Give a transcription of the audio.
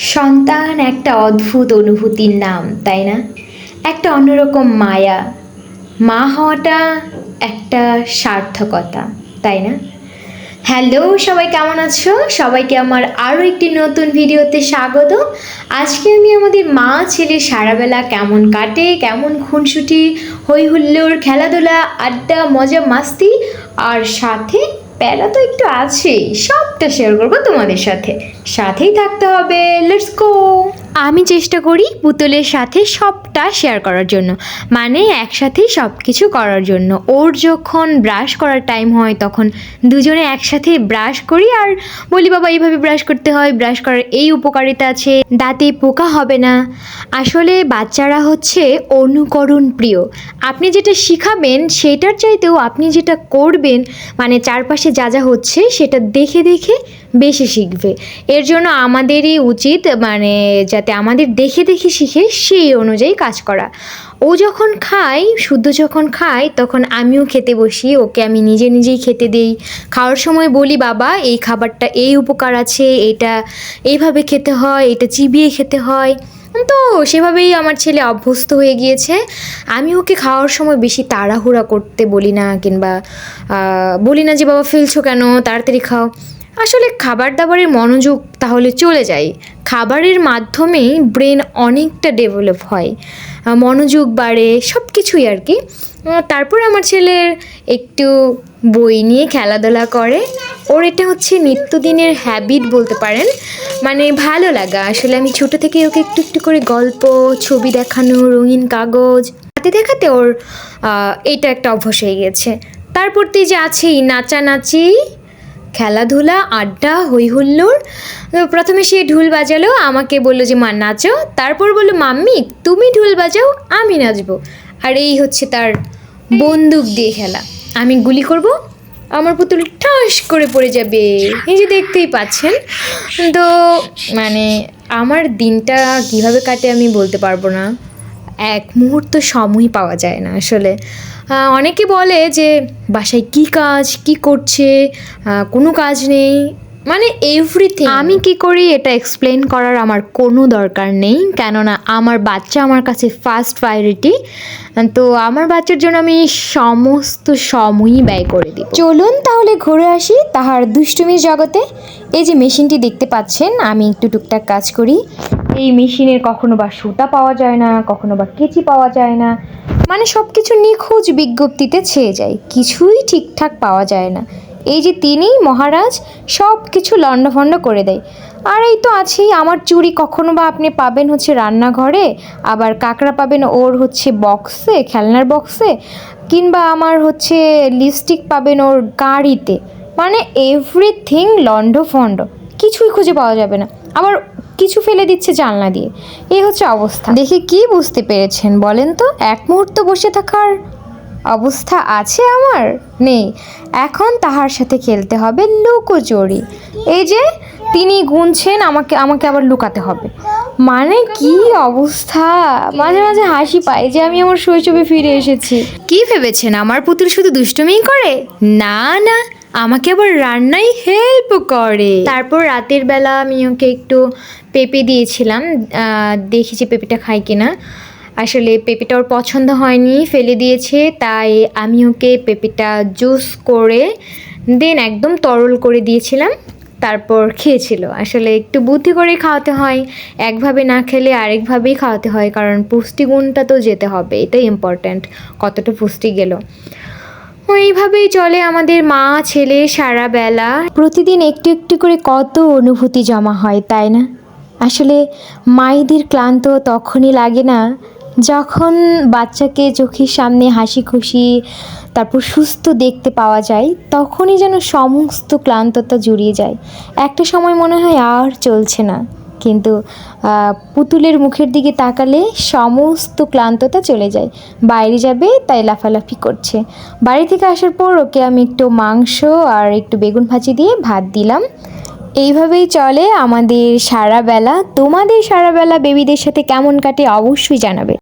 সন্তান একটা অদ্ভুত অনুভূতির নাম, তাই না? একটা অন্যরকম মায়া। মা হওয়াটা একটা সার্থকতা, তাই না? হ্যালো, সবাই কেমন আছো? সবাইকে আমার আরও একটি নতুন ভিডিওতে স্বাগত। আজকে আমি আমাদের মা ছেলে সারাবেলা কেমন কাটে, কেমন খুনসুটি, হৈ হুল্লোড়, খেলাধুলা, আড্ডা, মজা, মাস্তি, আর সাথে প্যারা তো একটু আছেই সবটা শেয়ার করব তোমাদের সাথে। সাথেই থাকতে হবে লেটস গো আমি চেষ্টা করি পুতুলের সাথে সবটা শেয়ার করার জন্য। মানে একসাথেই সব কিছু করার জন্য। ওর যখন ব্রাশ করার টাইম হয়, তখন দুজনে একসাথে ব্রাশ করি আর বলি, বাবা, এইভাবে ব্রাশ করতে হয় ব্রাশ করার এই উপকারিতা আছে দাঁতে পোকা হবে না। আসলে বাচ্চারা হচ্ছে অনুকরণ প্রিয়। আপনি যেটা শিখাবেন, সেটার চাইতেও আপনি যেটা করবেন মানে চারপাশে যা যা হচ্ছে, সেটা দেখে দেখে বেশি শিখবে। এর জন্য আমাদেরই উচিত মানে যাতে আমাদের দেখে দেখে শিখে সেই অনুযায়ী কাজ করা। ও যখন খায়, শুদ্ধ যখন খায়, তখন আমিও খেতে বসি, ওকে আমি নিজে নিজেই খেতে দেই। খাওয়ার সময় বলি, বাবা, এই খাবারটা, এই উপকার আছে, এটা এইভাবে খেতে হয়, এটা চিবিয়ে খেতে হয়। তো সেভাবেই আমার ছেলে অভ্যস্ত হয়ে গিয়েছে। আমি ওকে খাওয়ার সময় বেশি তাড়াহুড়া করতে বলি না, কিংবা বলি না যে, বাবা, ফেলছো কেন? তাড়াতাড়ি খাও। আসলে খাবার দাবারের মনোযোগ তাহলে চলে যায়। খাবারের মাধ্যমেই ব্রেন অনেকটা ডেভেলপ হয়। মনোযোগ বাড়ে সব কিছুই আর কি। তারপর আমার ছেলের একটু বই নিয়ে খেলাধুলা করে। ওর এটা হচ্ছে নিত্যদিনের হ্যাবিট বলতে পারেন। মানে ভালো লাগা। আসলে আমি ছোট থেকে ওকে একটু একটু করে গল্প, ছবি দেখানো, রঙিন কাগজ, হাতে দেখাতে ওর এটা একটা অভ্যাস হয়ে গেছে। তারপর তো যে আছেই, নাচানাচি খেলাধুলা, আড্ডা হই হুল্লোড় প্রথমে সে ঢুল বাজালো, আমাকে বলল যে, মা, নাচো। তারপর বলল, মাম্মি, তুমি ঢুল বাজাও, আমি নাচবো। আর এই হচ্ছে তার বন্দুক দিয়ে খেলা। আমি গুলি করব, আমার পুতুল ঠাস করে পড়ে যাবে। এই যে দেখতেই পাচ্ছেন। তো মানে আমার দিনটা কীভাবে কাটে আমি বলতে পারব না। এক মুহূর্ত সময় পাওয়া যায় না আসলে। অনেকে বলে যে, বাসায় কি কাজ, কি করছে? কোনো কাজ নেই। মানে এভরিথিং আমি কি করি এটা এক্সপ্লেন করার আমার কোনো দরকার নেই কেননা আমার বাচ্চা আমার কাছে ফার্স্ট প্রায়োরিটি তো আমার বাচ্চার জন্য আমি সমস্ত সময়ই ব্যয় করে দিই চলুন তাহলে ঘুরে আসি তাহার দুষ্টুমির জগতে। এই যে মেশিনটি দেখতে পাচ্ছেন আমি একটু টুকটাক কাজ করি। এই মেশিনের কখনো বা সুতা পাওয়া যায় না কখনো বা কেচি পাওয়া যায় না। মানে সব কিছু নিখোঁজ বিজ্ঞপ্তিতে ছেয়ে যায় কিছুই ঠিকঠাক পাওয়া যায় না। এই যে তিনি মহারাজ, সব কিছু লণ্ডভণ্ড করে দেয়। আর এই তো আছেই, আমার চুরি কখনো বা আপনি পাবেন হচ্ছে রান্নাঘরে, আবার কাঁকড়া পাবেন ওর হচ্ছে বক্সে খেলনার বক্সে কিংবা আমার হচ্ছে লিপস্টিক পাবেন ওর গাড়িতে। মানে এভরিথিং লণ্ডভণ্ড, কিছুই খুঁজে পাওয়া যাবে না। আবার কিছু ফেলে দিচ্ছে জানলা দিয়ে। এই হচ্ছে অবস্থা। দেখে কি বুঝতে পেরেছেন বলেন তো? এক মুহূর্ত বসে থাকার অবস্থা আছে আমার? নেই। এখন তাহার সাথে খেলতে হবে লুকোচুরি এই যে তিনি গুনছেন আমাকে আমাকে আবার লুকাতে হবে। মানে কি অবস্থা? মাঝে মাঝে হাসি পায় যে আমি আমার শৈশবে ফিরে এসেছি। কি ভেবেছেন? আমার পুতুল শুধু দুষ্টুমিই করে? না না আমাকে আবার রান্নাই হেল্প করে। তারপর রাতের বেলা আমি ওকে একটু পেঁপে দিয়েছিলাম। আহ, দেখি যে পেঁপেটা খাই কিনা। আসলে পেঁপেটা ওর পছন্দ হয়নি, ফেলে দিয়েছে, তাই আমি ওকে পেঁপেটা জুস করে, দেন একদম তরল করে দিয়েছিলাম, তারপর খেয়েছিল। আসলে একটু বুদ্ধি করে খাওয়াতে হয়, একভাবে না খেলে আরেকভাবেই খাওয়াতে হয়, কারণ পুষ্টিগুণটা তো যেতে হবে, এটাই ইম্পর্ট্যান্ট কতটা পুষ্টি গেল। এইভাবেই চলে আমাদের মা, ছেলে সারা বেলা। প্রতিদিন একটু একটু করে কত অনুভূতি জমা হয়, তাই না? আসলে মায়েদের ক্লান্ত তখনই লাগে না যখন বাচ্চাকে চোখের সামনে হাসি খুশি, তারপর সুস্থ দেখতে পাওয়া যায়, তখনই যেন সমস্ত ক্লান্ততা জুড়িয়ে যায়। একটা সময় মনে হয় আর চলছে না, কিন্তু পুতুলের মুখের দিকে তাকালে সমস্ত ক্লান্ততা চলে যায়। বাইরে যাবে, তাই লাফালাফি করছে। বাড়ি থেকে আসার পর ওকে আমি একটু মাংস আর একটু বেগুন ভাজি দিয়ে ভাত দিলাম। এইভাবেই চলে আমাদের সারা বেলা তোমাদের সারা বেলা বেবিদের সাথে কেমন কাটে অবশ্যই জানাবে।